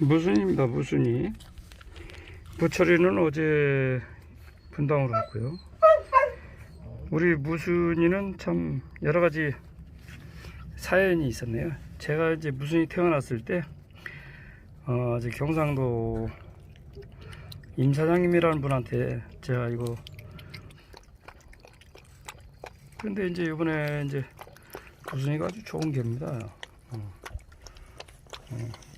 무순입니다. 무순이. 부처리는 어제 분당으로 갔고요. 우리 무순이는 참 여러 가지 사연이 있었네요. 제가 이제 무순이 태어났을 때, 어, 이제 경상도 임 사장님이라는 분한테 제가 이거 근데 이제 이번에 이제 무순이가 아주 좋은 개입니다. 어.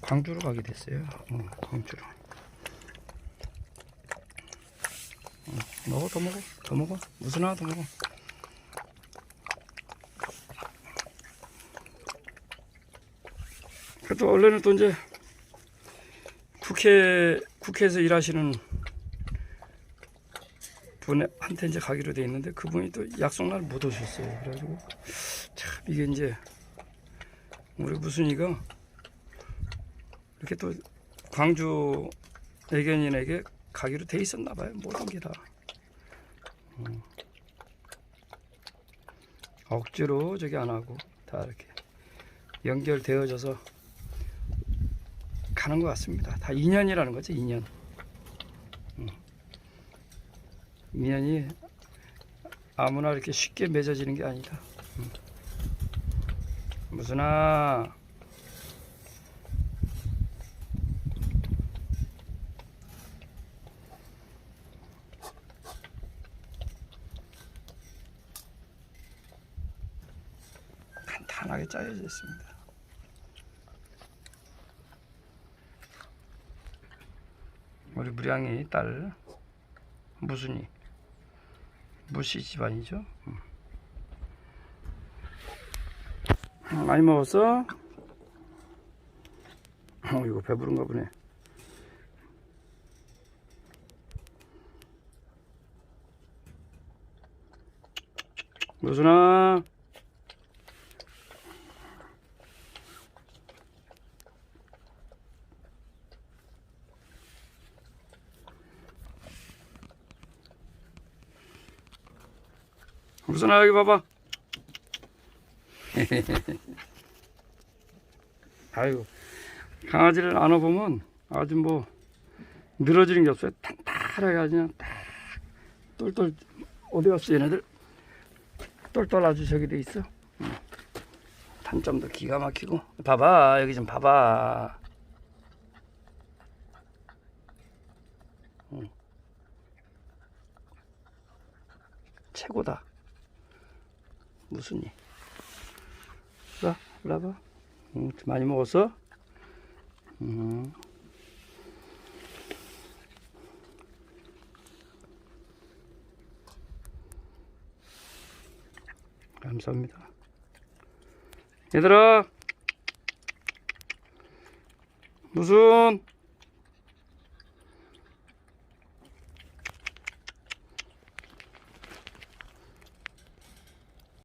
어, 광주로 가게 됐어요. 어, 광주로. 어, 먹어 더 먹어 더 먹어 무슨 하나 더 먹어. 그래도 원래는 또 이제 국회 국회에서 일하시는 분한테 이제 가기로 돼 있는데 그분이 또 약속 날 못 오셨어요. 그래가지고 참 이게 이제 우리 무순이가 이렇게 또 광주 애견인에게 가기로 돼 있었나 봐요. 모든 게 다. 음. 억지로 저기 안 하고 다 이렇게 연결되어져서 가는 것 같습니다. 다 인연이라는 거죠, 인연. 음. 인연이 아무나 이렇게 쉽게 맺어지는 게 아니다. 음. 무슨아 탄탄하게 짜여져 있습니다. 우리 무량이 딸 무순이 무씨 집안이죠. 음. 많이 먹었어? 어 이거 배부른가 보네. 무순아. 무순아 여기 봐봐. 아이고 강아지를 안아보면 아주 뭐 늘어지는 게 없어요. 탄탄하게 아주 그냥 딱 똘똘 어디 갔어 얘네들 똘똘 아주 저기 돼 있어. 응. 단점도 기가 막히고 봐봐 여기 좀 봐봐. 응. 최고다. 무슨 일? 자, 와봐. 응, 많이 먹었어? 음. 감사합니다. 얘들아, 무슨